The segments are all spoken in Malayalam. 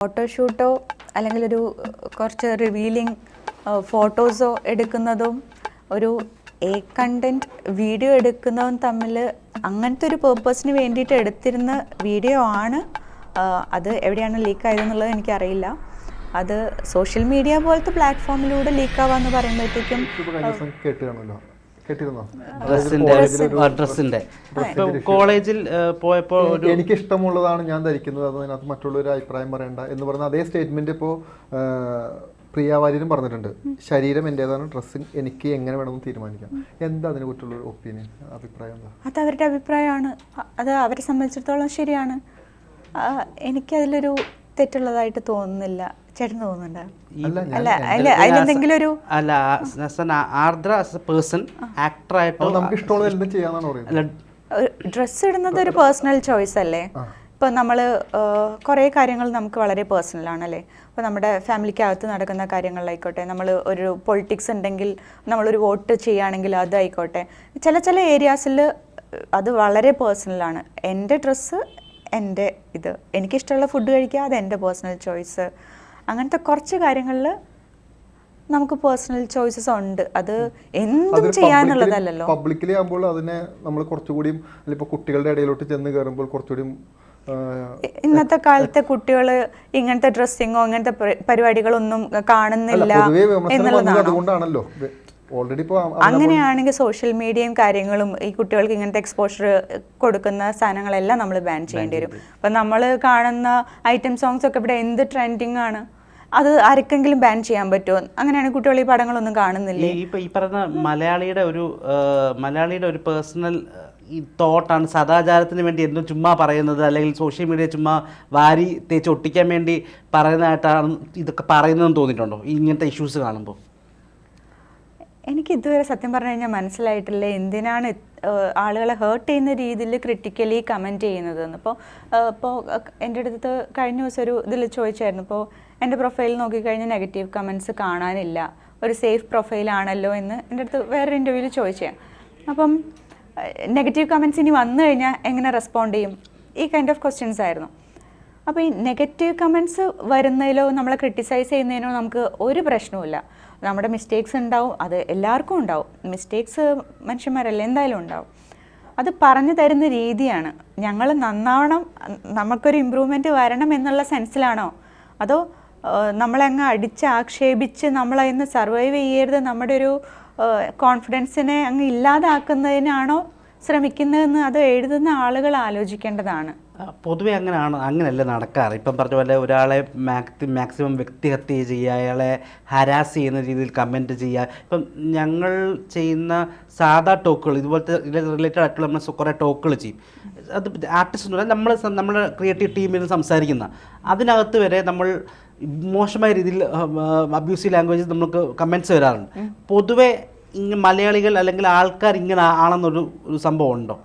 ഫോട്ടോഷൂട്ടോ അല്ലെങ്കിൽ ഒരു കുറച്ച് റിവീലിംഗ് ഫോട്ടോസോ എടുക്കുന്നതും ഒരു എ കണ്ടന്റ് വീഡിയോ എടുക്കുന്നതും തമ്മിൽ അങ്ങനത്തെ ഒരു പേർപ്പസിന് വേണ്ടിയിട്ട് എടുത്തിരുന്ന വീഡിയോ ആണ് അത് എവിടെയാണ് ലീക്ക് ആയതെന്നുള്ളത് എനിക്കറിയില്ല. അത് സോഷ്യൽ മീഡിയ പോലത്തെ പ്ലാറ്റ്ഫോമിലൂടെ ലീക്ക് ആവാന്ന് പറയുമ്പോഴത്തേക്കും കേട്ടിരുന്നോ? ഡ്രസ്സിന്റെ കോളേജിൽ പോയപ്പോൾ പോയപ്പോ എനിക്ക് ഇഷ്ടമുള്ളതാണ് ഞാൻ ധരിക്കുന്നത്. അത് അതിനകത്ത് മറ്റുള്ളവർ അഭിപ്രായം പറയണ്ട എന്ന് പറഞ്ഞ അതേ സ്റ്റേറ്റ്മെന്റ് ഇപ്പോ പ്രിയ വാര്യരും പറഞ്ഞിട്ടുണ്ട്. ശരീരം എന്റെതാണ് ഡ്രസ്സിങ് എനിക്ക് എങ്ങനെ വേണമെന്ന് തീരുമാനിക്കാം. എന്താ അതിനെ കുറിച്ചുള്ള ഒപ്പീനിയൻ അഭിപ്രായം എന്താ? അത് അവരുടെ അഭിപ്രായമാണ്. അത് അവരെ സംബന്ധിച്ചിടത്തോളം ശരിയാണ്. എനിക്ക് എനിക്കതിലൊരു തെറ്റുള്ളതായിട്ട് തോന്നുന്നില്ല. തോന്നുന്നുണ്ട്? അല്ല അതിലെന്തെങ്കിലും ഒരു അല്ല ആർദ്ര പേഴ്സൺ ആക്ടർ ആയിട്ട് നമുക്ക് ഇഷ്ടമുള്ള ചെയ്യാന്നാണ് പറയുന്നത്. അല്ല ഡ്രസ്സ് ഇടുന്നത് ഒരു പേഴ്സണൽ ചോയ്സ് അല്ലേ? ഇപ്പൊ നമ്മൾ കുറേ കാര്യങ്ങൾ നമുക്ക് വളരെ പേഴ്സണൽ ആണല്ലേ? ഇപ്പൊ നമ്മുടെ ഫാമിലിക്കകത്ത് നടക്കുന്ന കാര്യങ്ങളിലായിക്കോട്ടെ നമ്മൾ ഒരു പൊളിറ്റിക്സ് ഉണ്ടെങ്കിൽ നമ്മളൊരു വോട്ട് ചെയ്യുകയാണെങ്കിൽ അതായിക്കോട്ടെ ചില ചില ഏരിയാസിൽ അത് വളരെ പേഴ്സണൽ ആണ്. എന്റെ ഡ്രസ്സ് എന്റെ ഇത്. എനിക്കിഷ്ടമുള്ള ഫുഡ് കഴിക്കുക അത് എന്റെ പേഴ്സണൽ ചോയ്സ്. അങ്ങനത്തെ കുറച്ച് കാര്യങ്ങളിൽ നമുക്ക് പേഴ്സണൽ ചോയ്സസ് ഉണ്ട്. അത് എന്തും ചെയ്യാനുള്ളതല്ലോ പബ്ലിക്കലി ആകുമ്പോൾ അതിനെ നമ്മൾ ഇപ്പോൾ കുട്ടികളുടെ ഇടയിലോട്ട് ചെന്ന് കയറുമ്പോൾ കുറച്ചുകൂടി ഇന്നത്തെ കാലത്തെ കുട്ടികൾ ഇങ്ങനത്തെ ഡ്രസ്സിങ്ങോ ഇങ്ങനത്തെ പരി- പരിപാടികളൊന്നും കാണുന്നില്ല പൊതുവേ വിമർശനം എന്നുള്ളതാണോ. ഓൾറെഡി അങ്ങനെയാണെങ്കിൽ സോഷ്യൽ മീഡിയയും കാര്യങ്ങളും ഈ കുട്ടികൾക്ക് ഇങ്ങനത്തെ എക്സ്പോഷർ കൊടുക്കുന്ന സാധനങ്ങളെല്ലാം നമ്മൾ ബാൻ ചെയ്യേണ്ടി വരും. അപ്പം നമ്മൾ കാണുന്ന ഐറ്റം സോങ്സ് ഒക്കെ ഇവിടെ എന്ത് ട്രെൻഡിങ് ആണ്? അത് ആർക്കെങ്കിലും ബാൻ ചെയ്യാൻ പറ്റുമോ? അങ്ങനെയാണ് കുട്ടികൾ ഈ പടങ്ങളൊന്നും കാണുന്നില്ല? ഇപ്പൊ ഈ പറഞ്ഞ മലയാളിയുടെ ഒരു മലയാളിയുടെ ഒരു പേഴ്സണൽ ഈ തോട്ടാണ് സദാചാരത്തിന് വേണ്ടി എന്നും ചുമ്മാ പറയുന്നത് അല്ലെങ്കിൽ സോഷ്യൽ മീഡിയ ചുമ്മാ വാരി തേച്ച് ഒട്ടിക്കാൻ വേണ്ടി പറയുന്നതായിട്ടാണ് ഇതൊക്കെ പറയുന്നതെന്ന് തോന്നിയിട്ടുണ്ടോ? ഇങ്ങനത്തെ ഇഷ്യൂസ് കാണുമ്പോൾ എനിക്ക് ഇതുവരെ സത്യം പറഞ്ഞു കഴിഞ്ഞാൽ മനസ്സിലായിട്ടില്ല എന്തിനാണ് ആളുകളെ ഹേർട്ട് ചെയ്യുന്ന രീതിയിൽ ക്രിട്ടിക്കലി കമന്റ് ചെയ്യുന്നതെന്ന് ഇപ്പോൾ ഇപ്പോൾ എന്റെ അടുത്ത് കഴിഞ്ഞ ദിവസം ഒരു ഇതിൽ ചോദിച്ചായിരുന്നു. ഇപ്പോൾ എന്റെ പ്രൊഫൈൽ നോക്കിക്കഴിഞ്ഞാൽ നെഗറ്റീവ് കമന്റ്സ് കാണാനില്ല. ഒരു സേഫ് പ്രൊഫൈലാണല്ലോ എന്ന് എന്റെ അടുത്ത് വേറൊരു ഇന്റർവ്യൂവിൽ ചോദിച്ചാൽ അപ്പം നെഗറ്റീവ് കമന്റ്സ് ഇനി വന്നു കഴിഞ്ഞാൽ എങ്ങനെ റെസ്പോണ്ട് ചെയ്യും? ഈ കൈൻഡ് ഓഫ് ക്വസ്റ്റ്യൻസ് ആയിരുന്നു. അപ്പോൾ ഈ നെഗറ്റീവ് കമന്റ്സ് വരുന്നതിലോ നമ്മളെ ക്രിട്ടിസൈസ് ചെയ്യുന്നതിനോ നമുക്ക് ഒരു പ്രശ്നവുമില്ല. നമ്മുടെ മിസ്റ്റേക്സ് ഉണ്ടാവും അത് എല്ലാവർക്കും ഉണ്ടാവും. മിസ്റ്റേക്സ് മനുഷ്യന്മാരല്ല എന്തായാലും ഉണ്ടാവും. അത് പറഞ്ഞു തരുന്ന രീതിയാണ്. ഞങ്ങൾ നന്നാവണം നമുക്കൊരു ഇമ്പ്രൂവ്മെന്റ് വരണം എന്നുള്ള സെൻസിലാണോ അതോ നമ്മളങ്ങ് അടിച്ച് ആക്ഷേപിച്ച് നമ്മളതിന്ന് സർവൈവ് ചെയ്യരുത് നമ്മുടെ ഒരു കോൺഫിഡൻസിനെ അങ്ങ് ഇല്ലാതാക്കുന്നതിനാണോ ശ്രമിക്കുന്നതെന്ന് അത് എഴുതുന്ന ആളുകൾ ആലോചിക്കേണ്ടതാണ്. പൊതുവെ അങ്ങനെയാണ് അങ്ങനെയല്ല നടക്കാറ്. ഇപ്പം പറഞ്ഞ പോലെ ഒരാളെ മാക്സി മാക്സിമം വ്യക്തിഹത്യ ചെയ്യുക അയാളെ ഹരാസ് ചെയ്യുന്ന രീതിയിൽ കമന്റ് ചെയ്യുക. ഇപ്പം ഞങ്ങൾ ചെയ്യുന്ന സാധാ ടോക്കുകൾ ഇതുപോലത്തെ റിലേറ്റഡ് ആയിട്ടുള്ള നമ്മൾ കുറേ ടോക്കുകൾ ചെയ്യും. അത് ആർട്ടിസ്റ്റ് എന്ന് പറഞ്ഞാൽ നമ്മൾ നമ്മുടെ ക്രിയേറ്റീവ് ടീമിൽ സംസാരിക്കുന്ന. അതിനകത്ത് വരെ നമ്മൾ മോശമായ രീതിയിൽ അബ്യൂസീവ് ലാംഗ്വേജ് നമുക്ക് കമന്റ്സ് വരാറുണ്ട്. പൊതുവെ ഇങ്ങനെ മലയാളികൾ അല്ലെങ്കിൽ ആൾക്കാർ ഇങ്ങനെ ആണെന്നൊരു ഒരു സംഭവം ഉണ്ടോ?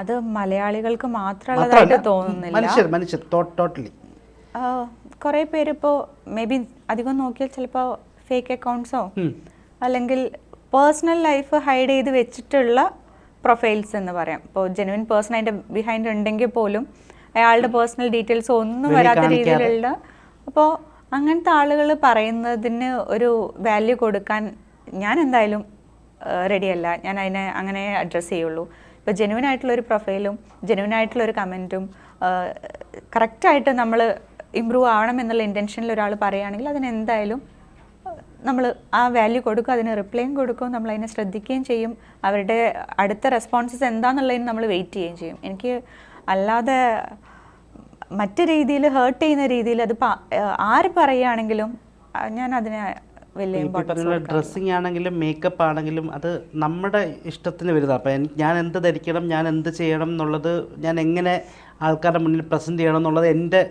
അത് മലയാളികൾക്ക് മാത്രമുള്ളതായിട്ട് തോന്നുന്നില്ല. മനുഷ്യർ മനുഷ്യർ ടോട്ടലി കുറേ പേരിപ്പോൾ മേ ബി അധികം നോക്കിയാൽ ചിലപ്പോ ഫേക്ക് അക്കൗണ്ട്സോ അല്ലെങ്കിൽ പേഴ്സണൽ ലൈഫ് ഹൈഡ് ചെയ്ത് വെച്ചിട്ടുള്ള പ്രൊഫൈൽസ് എന്ന് പറയാം. ഇപ്പോൾ ജെനുവിൻ പേഴ്സൺ അതിന്റെ ബിഹൈൻഡ് ഉണ്ടെങ്കിൽ പോലും അയാളുടെ പേഴ്സണൽ ഡീറ്റെയിൽസ് ഒന്നും വരാത്ത രീതിയിലുള്ള അപ്പോൾ അങ്ങനത്തെ ആളുകൾ പറയുന്നതിന് ഒരു വാല്യൂ കൊടുക്കാൻ ഞാൻ എന്തായാലും റെഡിയല്ല ഞാൻ അതിനെ അങ്ങനെ അഡ്രസ്സ് ചെയ്യുള്ളൂ. ഇപ്പോൾ ജെനുവിൻ ആയിട്ടുള്ള ഒരു പ്രൊഫൈലും ജെനുവിൻ ആയിട്ടുള്ള ഒരു കമന്റും കറക്റ്റായിട്ട് നമ്മൾ ഇമ്പ്രൂവ് ആവണം എന്നുള്ള ഇന്റൻഷനിൽ ഒരാൾ പറയുകയാണെങ്കിൽ അതിനെന്തായാലും നമ്മൾ ആ വാല്യൂ കൊടുക്കും അതിന് റിപ്ലൈയും കൊടുക്കും നമ്മൾ അതിനെ ശ്രദ്ധിക്കുകയും ചെയ്യും. അവരുടെ അടുത്ത റെസ്പോൺസസ് എന്താണെന്നുള്ളതിന് നമ്മൾ വെയിറ്റ് ചെയ്യുകയും ചെയ്യും. എനിക്ക് അല്ലാതെ മറ്റു രീതിയിൽ ഹേർട്ട് ചെയ്യുന്ന രീതിയിൽ അത് ആര് പറയുകയാണെങ്കിലും ഞാൻ അതിനെ വലിയ ഡ്രസ്സിങ് ആണെങ്കിലും മേക്കപ്പ് ആണെങ്കിലും അത് നമ്മുടെ ഇഷ്ടത്തിന് വരുന്നത് അപ്പം ഞാൻ എന്ത് ധരിക്കണം ഞാൻ എന്ത് ചെയ്യണം എന്നുള്ളത് ഞാൻ എങ്ങനെ ആൾക്കാരുടെ മുന്നിൽ പ്രസന്റ് ചെയ്യണം എന്നുള്ളത് എന്റെ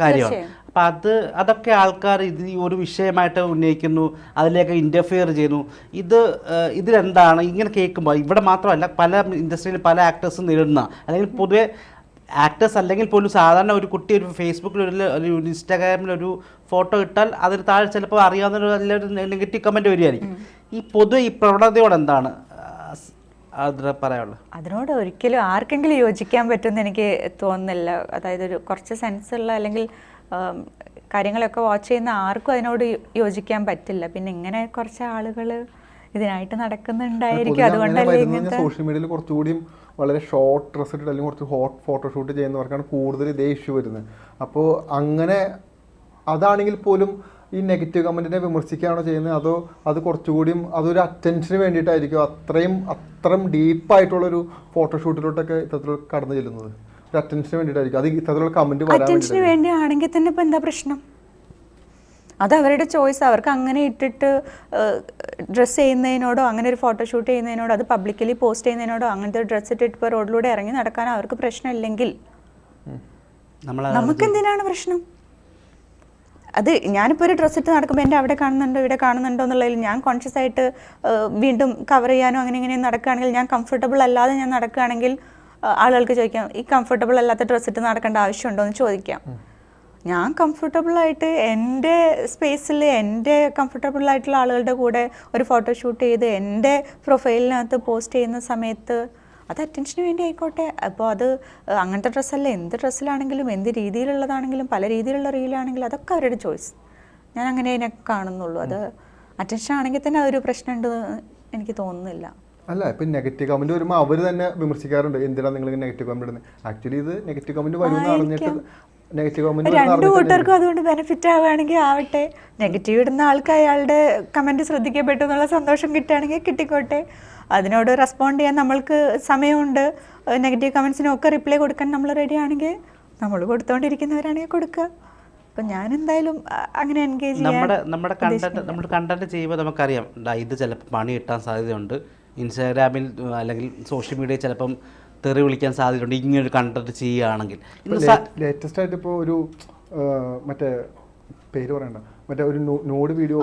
കാര്യമാണ്. അപ്പം അത് അതൊക്കെ ആൾക്കാർ ഇത് ഈ ഒരു വിഷയമായിട്ട് ഉന്നയിക്കുന്നു അതിലേക്ക് ഇന്റർഫിയർ ചെയ്യുന്നു. ഇത് ഇതിലെന്താണ്? ഇങ്ങനെ കേൾക്കുമ്പോൾ ഇവിടെ മാത്രമല്ല പല ഇൻഡസ്ട്രിയിൽ പല ആക്ടേഴ്സും നേരിടുന്ന അല്ലെങ്കിൽ പൊതുവെ ആക്ടേഴ്സ് അല്ലെങ്കിൽ പോലും സാധാരണ ഒരു കുട്ടി ഒരു ഫേസ്ബുക്കിൽ ഒരു ഇൻസ്റ്റാഗ്രാമിൽ ഒരു ഫോട്ടോ ഇട്ടാൽ അതിന് താഴെ ചിലപ്പോൾ അറിയാവുന്ന ഒരു നെഗറ്റീവ് കമന്റ് വരികയായിരിക്കും. ഈ പൊതു ഈ പ്രവണതയോട് എന്താണ് പറയാനുള്ളത്? അതിനോട് ഒരിക്കലും ആർക്കെങ്കിലും യോജിക്കാൻ പറ്റുമെന്ന് എനിക്ക് തോന്നുന്നില്ല. അതായത് ഒരു കുറച്ച് സെൻസുള്ള അല്ലെങ്കിൽ കാര്യങ്ങളൊക്കെ വാച്ച് ചെയ്യുന്ന ആർക്കും അതിനോട് യോജിക്കാൻ പറ്റില്ല. പിന്നെ ഇങ്ങനെ കുറച്ച് ആളുകൾ ഇതിനായിട്ട് നടക്കുന്നുണ്ടായിരിക്കും. അതുകൊണ്ടല്ലേ സോഷ്യൽ മീഡിയയിൽ കുറച്ചുകൂടിയും വളരെ ഷോർട്ട് ഡ്രസ് ഇട്ടിട്ട് അല്ലെങ്കിൽ കുറച്ച് ഹോട്ട് ഫോട്ടോഷൂട്ട് ചെയ്യുന്നവർക്കാണ് കൂടുതൽ ഇതേ ഇഷ്യൂ വരുന്നത്. അപ്പോൾ അങ്ങനെ അതാണെങ്കിൽ പോലും ഈ നെഗറ്റീവ് കമന്റിനെ വിമർശിക്കുകയാണോ ചെയ്യുന്നത്? അതോ അത് കുറച്ചുകൂടിയും അതൊരു അറ്റൻഷന് വേണ്ടിയിട്ടായിരിക്കും അത്രയും അത്രയും ഡീപ്പായിട്ടുള്ളൊരു ഫോട്ടോഷൂട്ടിലോട്ടൊക്കെ ഇത്തരത്തിൽ കടന്നു ചെല്ലുന്നത്? ഒരു അറ്റൻഷന് വേണ്ടിയിട്ടായിരിക്കും. അത് ഇത്തരത്തിലുള്ള കമന്റ് വരാൻ അറ്റൻഷന് വേണ്ടി ആണെങ്കിൽ തന്നെ ഇപ്പം എന്താ പ്രശ്നം? അത് അവരുടെ ചോയ്സ് അവർക്ക് അങ്ങനെ ഇട്ടിട്ട് ഡ്രസ്സ് ചെയ്യുന്നതിനോടോ അങ്ങനെ ഒരു ഫോട്ടോഷൂട്ട് ചെയ്യുന്നതിനോടോ അത് പബ്ലിക്കലി പോസ്റ്റ് ചെയ്യുന്നതിനോടോ അങ്ങനത്തെ ഡ്രസ്സ് ഇട്ടിട്ട് ഇപ്പോൾ റോഡിലൂടെ ഇറങ്ങി നടക്കാൻ അവർക്ക് പ്രശ്നമില്ലെങ്കിൽ നമ്മൾ നമുക്ക് എന്തിനാണ് പ്രശ്നം? അത് ഞാനിപ്പോൾ ഒരു ഡ്രസ്സ് ഇട്ട് നടക്കുമ്പോൾ എന്റെ അവിടെ കാണുന്നുണ്ടോ ഇവിടെ കാണുന്നുണ്ടോ എന്നുള്ളതിൽ ഞാൻ കോൺഷ്യസ് ആയിട്ട് വീണ്ടും കവർ ചെയ്യാനോ അങ്ങനെ ഇങ്ങനെ നടക്കുകയാണെങ്കിൽ ഞാൻ കംഫർട്ടബിൾ അല്ലാതെ ഞാൻ നടക്കുകയാണെങ്കിൽ ആളുകൾക്ക് ചോദിക്കാം ഈ കംഫർട്ടബിൾ അല്ലാത്ത ഡ്രസ്സ് ഇട്ട് നടക്കേണ്ട ആവശ്യമുണ്ടോ? എന്ന് ചോദിക്കാം. ഞാൻ കംഫർട്ടബിൾ ആയിട്ട് എന്റെ സ്പേസിൽ എന്റെ കംഫർട്ടബിൾ ആയിട്ടുള്ള ആളുകളുടെ കൂടെ ഒരു ഫോട്ടോഷൂട്ട് ചെയ്ത് എന്റെ പ്രൊഫൈലിനകത്ത് പോസ്റ്റ് ചെയ്യുന്ന സമയത്ത് അത് അറ്റൻഷന് വേണ്ടി ആയിക്കോട്ടെ. അപ്പോൾ അത് അങ്ങനത്തെ ഡ്രസ്സല്ല എന്ത് ഡ്രസ്സിലാണെങ്കിലും എന്ത് രീതിയിലുള്ളതാണെങ്കിലും പല രീതിയിലുള്ള റീലാണെങ്കിലും അതൊക്കെ അവരുടെ ചോയ്സ് ഞാൻ അങ്ങനെ അതിനെ കാണുന്നുള്ളൂ. അത് അറ്റൻഷൻ ആണെങ്കിൽ തന്നെ അതൊരു പ്രശ്നമുണ്ട് എനിക്ക് തോന്നുന്നില്ല. അല്ല ഇപ്പൊ നെഗറ്റീവ് കമന്റ് വരുമ്പോൾ അവർ തന്നെ വിമർശിക്കാറുണ്ട്. എന്തിനാ നിങ്ങൾ നെഗറ്റീവ് കമന്റ് ഇടുന്നത് ആക്ച്വലി ഇത് നെഗറ്റീവ് കമന്റ് വരുമെന്ന് അറിഞ്ഞിട്ട് നെഗറ്റീവ് കമന്റ് രണ്ടു കൂട്ടർക്കും അതുകൊണ്ട് ബെനിഫിറ്റ് ആവുകയാണെങ്കിൽ ആവട്ടെ. നെഗറ്റീവ് ഇടുന്ന ആൾക്ക് അയാളുടെ കമന്റ് ശ്രദ്ധിക്കപ്പെട്ടു എന്നുള്ള സന്തോഷം കിട്ടുകയാണെങ്കിൽ കിട്ടിക്കോട്ടെ. അതിനോട് റെസ്പോണ്ട് ചെയ്യാൻ നമ്മൾക്ക് സമയമുണ്ട്. നെഗറ്റീവ് കമന്റ്സിനൊക്കെ റിപ്ലൈ കൊടുക്കാൻ നമ്മൾ റെഡി ആണെങ്കിൽ നമ്മൾ കൊടുത്തോണ്ടിരിക്കുന്നവരാണെങ്കിൽ കൊടുക്കുക. അപ്പം ഞാൻ എന്തായാലും അങ്ങനെ എൻഗേജ് നമ്മുടെ നമ്മുടെ കണ്ടന്റ് നമ്മൾ കണ്ടന്റ് ചെയ്യുമ്പോൾ നമുക്കറിയാം. ഇത് ചിലപ്പോൾ പണി കിട്ടാൻ സാധ്യതയുണ്ട്. ഇൻസ്റ്റാഗ്രാമിൽ അല്ലെങ്കിൽ സോഷ്യൽ മീഡിയയിൽ ചിലപ്പം തെറി വിളിക്കാൻ സാധ്യതയുണ്ട്. ഇങ്ങനെ ഒരു കണ്ടന്റ് ചെയ്യുകയാണെങ്കിൽ. ലേറ്റസ്റ്റ് ആയിട്ട് ഇപ്പോൾ ഒരു മറ്റേ പേര് പറയണ്ട. മറ്റേ ഒരു നോഡ് വീഡിയോ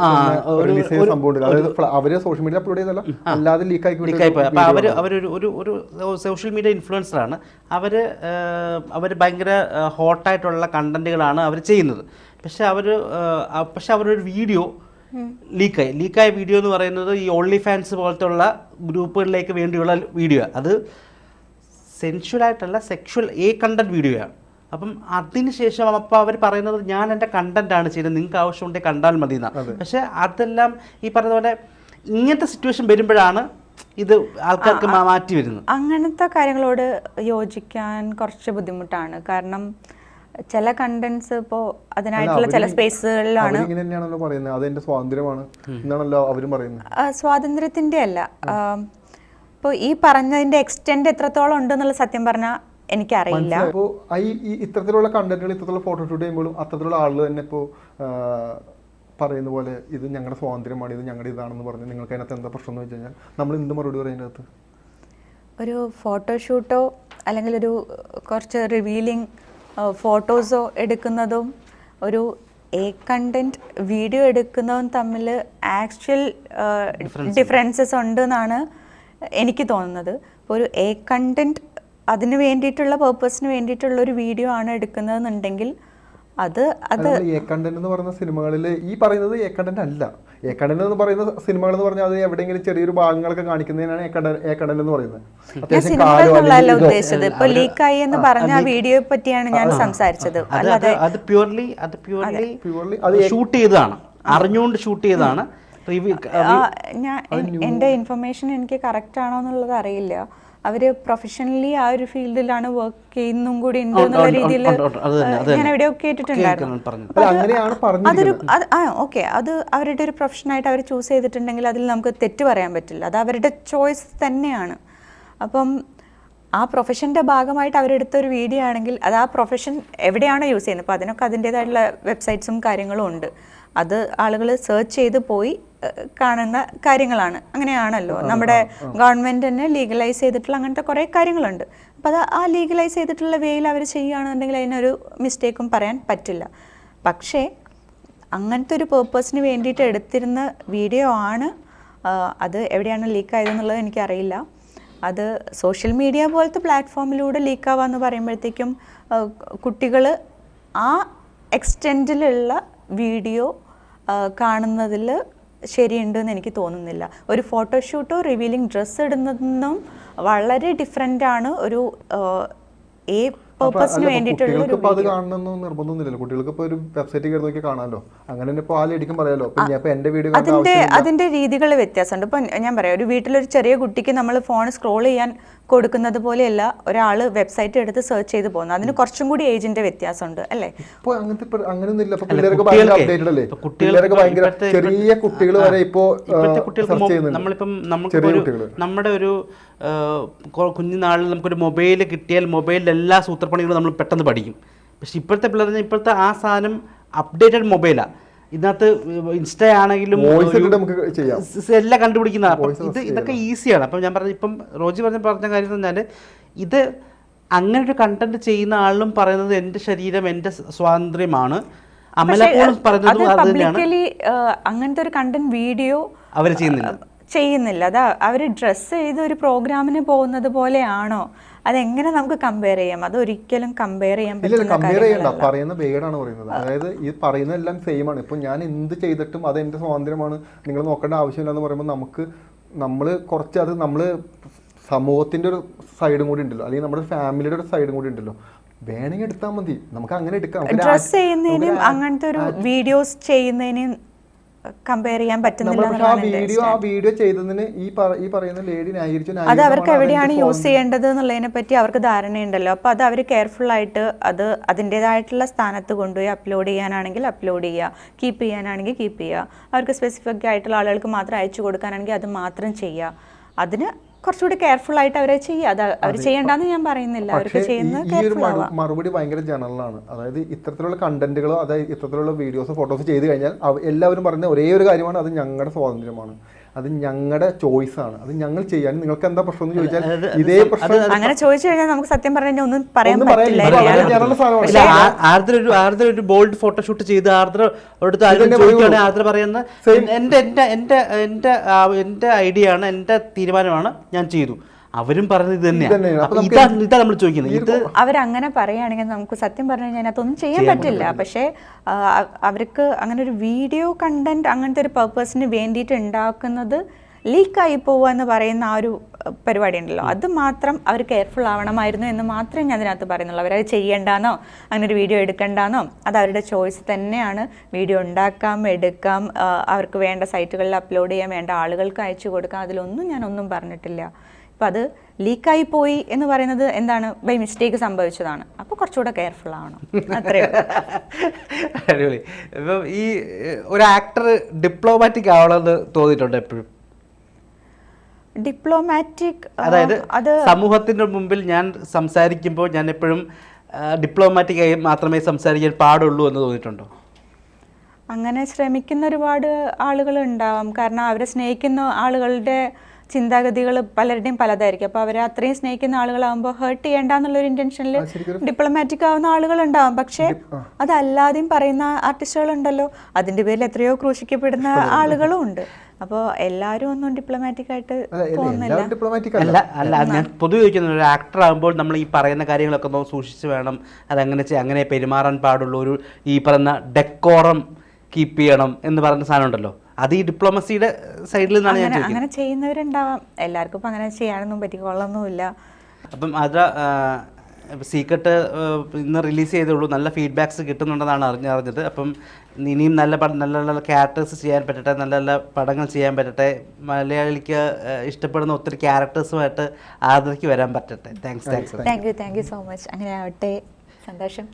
റിലീസ് ചെയ്ത സംഭവം അതായത് അവർ സോഷ്യൽ മീഡിയ അപ്ലോഡ് ചെയ്തല്ല അല്ലാതെ ലീക്ക് ആയി അപ്പോൾ അവർ. അവരൊരു ഒരു ഒരു സോഷ്യൽ മീഡിയ ഇൻഫ്ലുവൻസറാണ് അവർ അവർ ഭയങ്കര ഹോട്ടായിട്ടുള്ള കണ്ടന്റുകളാണ് അവർ ചെയ്യുന്നത്. പക്ഷെ അവർ പക്ഷെ അവരൊരു വീഡിയോ ലീക്കായി ലീക്കായ വീഡിയോ എന്ന് പറയുന്നത് ഈ ഓൺലി ഫാൻസ് പോലത്തെ ഉള്ള ഗ്രൂപ്പുകളിലേക്ക് വേണ്ടിയുള്ള വീഡിയോ അത് സെൻഷ്വൽ ആയിട്ടുള്ള സെക്ഷുവൽ എ കണ്ടന്റ് വീഡിയോയാണ് അപ്പം അതിനുശേഷം അപ്പോൾ അവർ പറയുന്നത് ഞാൻ എന്റെ കണ്ടന്റ് ആണ് ചെയ്യുന്നത് നിങ്ങൾക്ക് ആവശ്യമുണ്ടെങ്കിൽ കണ്ടാൽ മതി എന്നാണ് പക്ഷേ അതെല്ലാം ഈ പറഞ്ഞ പോലെ ഇങ്ങനത്തെ സിറ്റുവേഷൻ വരുമ്പോഴാണ് ഇത് ആൾക്കാർക്ക് മാറ്റി വരുന്നത്. അങ്ങനത്തെ കാര്യങ്ങളോട് യോജിക്കാൻ കുറച്ച് ബുദ്ധിമുട്ടാണ്. കാരണം ചില കണ്ടന്റ്സ് ഇപ്പോ അതിനായിട്ടുള്ള ചില സ്പേസുകളിലാണ് സ്വാതന്ത്ര്യമാണ് എന്നാണല്ലോ അവരും പറയുന്നത്. ആ, അല്ല. ഇപ്പോൾ ഈ പറഞ്ഞതിന്റെ എക്സ്റ്റെൻഡ് എത്രത്തോളം ഉണ്ടെന്നുള്ള സത്യം പറഞ്ഞാൽ എനിക്കറിയില്ല. അപ്പോൾ ഈ ഈ ഇത്തരത്തിലുള്ള കണ്ടന്റുകൾ ഇത്തരത്തിലുള്ള ഫോട്ടോ ഷൂട്ട് ചെയ്യുമ്പോഴും അത്തരത്തിലുള്ള ആളുകൾ തന്നെ ഇപ്പോൾ പറയുന്ന പോലെ ഇത് ഞങ്ങളുടെ സ്വാതന്ത്ര്യമാണ് ഇത് ഞങ്ങളുടെ ഇതാണെന്ന് പറഞ്ഞ് നിങ്ങൾക്ക് അതിനകത്ത് എന്താ പ്രശ്നം എന്ന് വെച്ച് കഴിഞ്ഞാൽ നമ്മൾ എന്ത് മറുപടി പറയും അതിനകത്ത് ഒരു ഫോട്ടോഷൂട്ടോ അല്ലെങ്കിൽ ഒരു കുറച്ച് റിവീലിംഗ് ഫോട്ടോസോ എടുക്കുന്നതും ഒരു എ കണ്ടന്റ് വീഡിയോ എടുക്കുന്നതും തമ്മിൽ ആക്ച്വൽ ഡിഫറൻസസ് ഉണ്ട് എന്നാണ് എനിക്ക് തോന്നുന്നത് ഇപ്പോൾ ഒരു എ കണ്ടന്റ് അതിന് വേണ്ടിയിട്ടുള്ള പേർപ്പസിന് വേണ്ടിയിട്ടുള്ള ഒരു വീഡിയോ ആണ് എടുക്കുന്നതെന്നുണ്ടെങ്കിൽ അത് അത് എ കണ്ടന്റ് എന്ന് പറയുന്ന സിനിമകളിൽ ഈ പറയുന്നത് എ കണ്ടന്റ് അല്ല. എ കണ്ടന്റ് എന്ന് പറയുന്ന സിനിമകൾ എന്ന് പറഞ്ഞാൽ അത് എവിടെയെങ്കിലും ചെറിയൊരു ഭാഗങ്ങളൊക്കെ കാണിക്കുന്നതിനാണ് എ കണ്ടന്റ് എ കണ്ടന്റ് എന്ന് പറയുന്നത്. ഞാൻ ഉദ്ദേശിച്ചത്. ഇപ്പൊ ലീക്കായി എന്ന് പറഞ്ഞ ആ വീഡിയോയെ പറ്റിയാണ് ഞാൻ സംസാരിച്ചത്. അത് അത് അല്ലാതെ അത് പ്യുവർലി അത്. പ്യുവർലി അത് ഷൂട്ട് ചെയ്തതാണ്. അറിഞ്ഞുകൊണ്ട് ഷൂട്ട് ചെയ്തതാണ്. ഞാൻ എന്റെ ഇൻഫർമേഷൻ എനിക്ക് കറക്റ്റ് ആണോ എന്നുള്ളത് അറിയില്ല. അവർ പ്രൊഫഷണലി ആ ഒരു ഫീൽഡിലാണ് വർക്ക് ചെയ്യുന്നതും കൂടി ഉണ്ട് എന്നുള്ള രീതിയിൽ ഞാൻ എവിടെയോ കേട്ടിട്ടുണ്ടായിരുന്നു അല്ല, അങ്ങനെയാണ് അതൊരു ആ ഓക്കെ അത് അവരുടെ ഒരു പ്രൊഫഷനായിട്ട് അവർ ചൂസ് ചെയ്തിട്ടുണ്ടെങ്കിൽ അതിൽ നമുക്ക് തെറ്റ് പറയാൻ പറ്റില്ല. അത് അവരുടെ ചോയ്സ് തന്നെയാണ്. അപ്പം ആ പ്രൊഫഷന്റെ ഭാഗമായിട്ട് അവരെടുത്ത ഒരു വീഡിയോ ആണെങ്കിൽ അത് ആ പ്രൊഫഷൻ എവിടെയാണോ യൂസ് ചെയ്യുന്നത്. അപ്പോൾ അതിനൊക്കെ അതിന്റേതായിട്ടുള്ള വെബ്സൈറ്റ്സും കാര്യങ്ങളും ഉണ്ട്. അത് ആളുകൾ സെർച്ച് ചെയ്ത് പോയി കാണുന്ന കാര്യങ്ങളാണ്. അങ്ങനെയാണല്ലോ. നമ്മുടെ ഗവൺമെന്റ് തന്നെ ലീഗലൈസ് ചെയ്തിട്ടുള്ള അങ്ങനത്തെ കുറേ കാര്യങ്ങളുണ്ട്. അപ്പോൾ അത് ആ ലീഗലൈസ് ചെയ്തിട്ടുള്ള വേയിൽ അവർ ചെയ്യുകയാണെന്നുണ്ടെങ്കിൽ അതിനൊരു മിസ്റ്റേക്കും പറയാൻ പറ്റില്ല. പക്ഷേ അങ്ങനത്തെ ഒരു പേർപ്പസിന് വേണ്ടിയിട്ട് എടുത്തിരുന്ന വീഡിയോ ആണ് അത് എവിടെയാണ് ലീക്ക് ആയതെന്നുള്ളത് എനിക്കറിയില്ല. അത് സോഷ്യൽ മീഡിയ പോലത്തെ പ്ലാറ്റ്ഫോമിലൂടെ ലീക്കാവാന്ന് പറയുമ്പോഴത്തേക്കും കുട്ടികൾ ആ എക്സ്റ്റെൻഡിലുള്ള വീഡിയോ കാണുന്നതിൽ ശരിയുണ്ടെന്ന് എനിക്ക് തോന്നുന്നില്ല. ഒരു ഫോട്ടോഷൂട്ടോ റിവീലിംഗ് ഡ്രസ്സ് ഇടുന്നതെന്നും വളരെ ഡിഫറെന്റ് ആണ് ഒരു എ പേർപ്പസിന് വേണ്ടിയിട്ടുള്ള ഒരു കുട്ടികൾക്ക് ഇപ്പൊ അത് കാണണമെന്ന് നിർബന്ധമൊന്നുമില്ലല്ലോ. കുട്ടികൾക്ക് ഇപ്പൊ ഒരു വെബ്സൈറ്റ് കയറി നോക്കി കാണാമല്ലോ അങ്ങനെ തന്നെ പറയാലോ. ഇപ്പൊ എന്റെ വീഡിയോ അതിന്റെ അതിന്റെ രീതികൾ വ്യത്യാസമുണ്ട്. ഇപ്പൊ ഞാൻ പറയാം ഒരു വീട്ടിൽ ഒരു ചെറിയ കുട്ടിക്ക് നമ്മൾ ഫോൺ സ്ക്രോൾ ചെയ്യാൻ കൊടുക്കുന്നത് പോലെയല്ല ഒരാൾ വെബ്സൈറ്റ് എടുത്ത് സെർച്ച് ചെയ്ത് പോകുന്നത്. അതിന് കുറച്ചും കൂടി ഏജിന്റെ വ്യത്യാസമുണ്ട് അല്ലേ? ഇപ്പൊ അങ്ങനത്തെ ഇപ്പൊ അങ്ങനെയൊന്നും ഇല്ല. ഇപ്പൊ ഭയങ്കര അപ്ഡേറ്റഡ് അല്ലേ? ഭയങ്കര ചെറിയ കുട്ടികൾ വരെ ഇപ്പോ നമ്മളിപ്പം ചെറിയ ഒരു കുട്ടികൾ നമ്മുടെ ഒരു കുഞ്ഞുനാളിൽ നമുക്കൊരു മൊബൈൽ കിട്ടിയാൽ മൊബൈലിൽ എല്ലാ സൂത്രപ്പണികളും നമ്മൾ പെട്ടെന്ന് പഠിക്കും. പക്ഷെ ഇപ്പോഴത്തെ പിള്ളേർ ഇപ്പോഴത്തെ ആ സാധനം അപ്ഡേറ്റഡ് മൊബൈലാണ് ഇതിനകത്ത് ഇൻസ്റ്റ ആണെങ്കിലും എല്ലാം കണ്ടുപിടിക്കുന്ന ഇത് ഇതൊക്കെ ഈസിയാണ്. അപ്പം ഞാൻ പറഞ്ഞ ഇപ്പം റോജി പറഞ്ഞ പറഞ്ഞ കാര്യം എന്ന് പറഞ്ഞാൽ ഇത് അങ്ങനെ ഒരു കണ്ടന്റ് ചെയ്യുന്ന ആളും പറയുന്നത് എന്റെ ശരീരം എന്റെ സ്വാതന്ത്ര്യമാണ്. അമല പോലും പബ്ലിക്കലി അങ്ങനത്തെ ഒരു കണ്ടന്റ് വീഡിയോ അവർ ചെയ്യുന്നില്ല. ചെയ്യുന്നില്ല. അത് അവർ ഡ്രസ്സ് ചെയ്ത് ഒരു പ്രോഗ്രാമിന് പോകുന്നത് പോലെയാണോ? അതെങ്ങനെ നമുക്ക് കമ്പയർ ചെയ്യാം? അത് ഒരിക്കലും കമ്പയർ ചെയ്യാൻ ഇല്ല കമ്പയർ ചെയ്യണ്ട. പറയുന്ന വേർഡാണ് പറയുന്നത്. അതായത് ഈ പറയുന്ന എല്ലാം സെയിം ആണ്. ഇപ്പൊ ഞാൻ എന്ത് ചെയ്തിട്ടും അത് എന്റെ സ്വാതന്ത്ര്യമാണ്. നിങ്ങൾ നോക്കേണ്ട ആവശ്യമില്ല എന്ന് പറയുമ്പോൾ നമുക്ക് നമ്മൾ കുറച്ച് അത് നമ്മൾ സമൂഹത്തിന്റെ ഒരു സൈഡും കൂടി ഉണ്ടല്ലോ. അല്ലെങ്കിൽ നമ്മുടെ ഫാമിലിയുടെ ഒരു സൈഡും കൂടി ഉണ്ടല്ലോ. വേണമെങ്കിൽ എടുത്താൽ മതി. നമുക്ക് അങ്ങനെ എടുക്കാം. ഡ്രസ് ചെയ്യുന്നതിനും അങ്ങനത്തെ ഒരു വീഡിയോസ് ചെയ്യുന്നതിനും കമ്പയർ ചെയ്യാൻ പറ്റുന്നില്ല ആ വീഡിയോ ആ വീഡിയോ ചെയ്തതിന് ഈ ഈ പറയുന്ന ലേഡി അത് അവർക്ക് എവിടെയാണ് യൂസ് ചെയ്യേണ്ടത് എന്നുള്ളതിനെ പറ്റി അവർക്ക് ധാരണയുണ്ടല്ലോ. അപ്പോൾ അത് അവർ കെയർഫുൾ ആയിട്ട് അത് അതിന്റെതായിട്ടുള്ള സ്ഥാനത്ത് കൊണ്ടുപോയി അപ്ലോഡ് ചെയ്യാനാണെങ്കിൽ അപ്ലോഡ് ചെയ്യുക. കീപ്പ് ചെയ്യാനാണെങ്കിൽ കീപ്പ് ചെയ്യുക. അവർക്ക് സ്പെസിഫിക് ആയിട്ടുള്ള ആളുകൾക്ക് മാത്രം അയച്ചു കൊടുക്കാനാണെങ്കിൽ അത് മാത്രം ചെയ്യുക. അതിന് കുറച്ചുകൂടി കെയർഫുൾ ആയിട്ട് അവരെ ചെയ്യുക. അത് അവർ ചെയ്യേണ്ടെന്ന് ഞാൻ പറയുന്നില്ല. അവർക്ക് ചെയ്യുന്ന മറുപടി ഭയങ്കര ജനറലാണ് അതായത് ഇത്തരത്തിലുള്ള കണ്ടന്റുകളോ അതായത് ഇത്തരത്തിലുള്ള വീഡിയോസോ ഫോട്ടോസോ ചെയ്ത് കഴിഞ്ഞാൽ എല്ലാവരും പറയുന്ന ഒരേ ഒരു കാര്യമാണ് അത് ഞങ്ങളുടെ സ്വാതന്ത്ര്യമാണ്. അത് ഞങ്ങളുടെ ചോയ്സ് ആണ്. അത് ഞങ്ങൾ ചെയ്യാൻ നിങ്ങൾക്ക് എന്താ പ്രശ്നം എന്ന് ചോദിച്ചാൽ ഇതേ പ്രശ്നം അങ്ങനെ ചോദിച്ചു കഴിഞ്ഞാൽ നമുക്ക് സത്യം പറഞ്ഞു കഴിഞ്ഞാൽ ഒന്നും പറയാൻ പറ്റില്ല. ആർദ്ര ഒരു ആർദ്ര ഒരു ബോൾഡ് ഫോട്ടോഷൂട്ട് ചെയ്ത് ആർദ്ര ഇതന്നെ ചോദിക്കുകയാണെങ്കിൽ ആർദ്ര പറയുന്ന എന്റെ എന്റെ എന്റെ എന്റെ ഐഡിയ ആണ് എന്റെ തീരുമാനമാണ് ഞാൻ ചെയ്തു. അവരും പറഞ്ഞത് തന്നെയാണ് ഇതാ ഇതാ നമ്മൾ ചോദിക്കുന്നത്. ഇത് അവരങ്ങനെ പറയുകയാണെങ്കിൽ നമുക്ക് സത്യം പറഞ്ഞു കഴിഞ്ഞാൽ അതൊന്നും ചെയ്യാൻ പറ്റില്ല. പക്ഷേ അവർക്ക് അങ്ങനെ ഒരു വീഡിയോ കണ്ടന്റ് അങ്ങനത്തെ ഒരു പർപ്പസിന് വേണ്ടിയിട്ട് ഉണ്ടാക്കുന്നത് ലീക്കായി പോവുക എന്ന് പറയുന്ന ആ ഒരു പരിപാടി ഉണ്ടല്ലോ. അത് മാത്രം അവർ കെയർഫുൾ ആവണമായിരുന്നു എന്ന് മാത്രമേ ഞാൻ അതിനകത്ത് പറയുന്നുള്ളൂ. അവരത് ചെയ്യണ്ടാന്നോ? അങ്ങനെ ഒരു വീഡിയോ എടുക്കണ്ടാന്നോ? അത് അവരുടെ ചോയ്സ് തന്നെയാണ്. വീഡിയോ ഉണ്ടാക്കാം എടുക്കാം അവർക്ക് വേണ്ട സൈറ്റുകളിൽ അപ്ലോഡ് ചെയ്യാൻ വേണ്ട ആളുകൾക്ക് അയച്ചു കൊടുക്കാം. അതിലൊന്നും ഞാൻ ഒന്നും പറഞ്ഞിട്ടില്ല. അപ്പം അത് ലീക്കായി പോയി എന്ന് പറയുന്നത് എന്താണ്? ബൈ മിസ്റ്റേക്ക് സംഭവിച്ചതാണ്. അപ്പോൾ കുറച്ചുകൂടെ കെയർഫുൾ ആവണം. അടിപൊളി. ഇപ്പം ഈ ഒരു ആക്ടർ ഡിപ്ലോമാറ്റിക് ആവണമെന്ന് തോന്നിയിട്ടുണ്ട് എപ്പോഴും? ഡിപ്ലോമാറ്റിക് അതായത് അത് സമൂഹത്തിന്റെ മുമ്പിൽ ഞാൻ സംസാരിക്കുമ്പോൾ ഞാൻ എപ്പോഴും ഡിപ്ലോമാറ്റിക് ആയി മാത്രമേ സംസാരിക്കാൻ പാടുള്ളൂ എന്ന് തോന്നിയിട്ടുണ്ടോ? അങ്ങനെ ശ്രമിക്കുന്ന ഒരുപാട് ആളുകൾ ഉണ്ടാവാം. കാരണം അവരെ സ്നേഹിക്കുന്ന ആളുകളുടെ ചിന്താഗതികൾ പലരുടെയും പലതായിരിക്കും. അപ്പോൾ അവരെ അത്രയും സ്നേഹിക്കുന്ന ആളുകളാകുമ്പോൾ ഹേർട്ട് ചെയ്യേണ്ട എന്നുള്ളൊരു ഇന്റൻഷനിൽ അത് ഡിപ്ലോമാറ്റിക് ആവുന്ന ആളുകളുണ്ടാവും. പക്ഷേ അതല്ലാതെയും പറയുന്ന ആർട്ടിസ്റ്റുകളുണ്ടല്ലോ അതിന്റെ പേരിൽ എത്രയോ ക്രൂശിക്കപ്പെടുന്ന ആളുകളും ഉണ്ട്. അപ്പോൾ എല്ലാവരും ഒന്നും ഡിപ്ലോമാറ്റിക് ആയിട്ട് അല്ല അല്ല ഞാൻ പൊതുവെ ചോദിക്കുന്നത് ഒരു ആക്ടർ ആകുമ്പോൾ നമ്മൾ ഈ പറയുന്ന കാര്യങ്ങളൊക്കെ ഒന്ന് സൂക്ഷിച്ച് വേണം. അതങ്ങനെ അങ്ങനെ പെരുമാറാൻ പാടുള്ളൂ ഒരു ഈ പറയുന്ന ഡെക്കോറം കീപ്പ് ചെയ്യണം എന്ന് പറയുന്ന സാധനം ഉണ്ടല്ലോ അത് ഈ ഡിപ്ലോമസിയുടെ സൈഡിൽ നിന്നാണ് ഞാൻ അങ്ങനെ ചെയ്യുന്നവരുണ്ടാവാം. എല്ലാവർക്കും ഇപ്പം അങ്ങനെ ചെയ്യാനൊന്നും പറ്റിക്കൊള്ളൊന്നുമില്ല അപ്പം അത് സീക്രട്ട് ഇന്ന് റിലീസ് ചെയ്തുള്ളൂ. നല്ല ഫീഡ്ബാക്സ് കിട്ടുന്നുണ്ടെന്നാണ് അറിഞ്ഞറിഞ്ഞത് അപ്പം ഇനിയും നല്ല പട നല്ല നല്ല ക്യാരക്ടേഴ്സ് ചെയ്യാൻ പറ്റട്ടെ നല്ല നല്ല പടങ്ങൾ ചെയ്യാൻ പറ്റട്ടെ. മലയാളിക്ക് ഇഷ്ടപ്പെടുന്ന ഒത്തിരി ക്യാരക്ടേഴ്സുമായിട്ട് ആദരിക്ക് വരാൻ പറ്റട്ടെ. Thanks thanks thank you thank you so much അങ്ങനെ ആവട്ടെ. സന്തോഷം.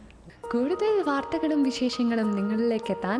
കൂടുതൽ വാർത്തകളും വിശേഷങ്ങളും നിങ്ങളിലേക്ക് എത്താൻ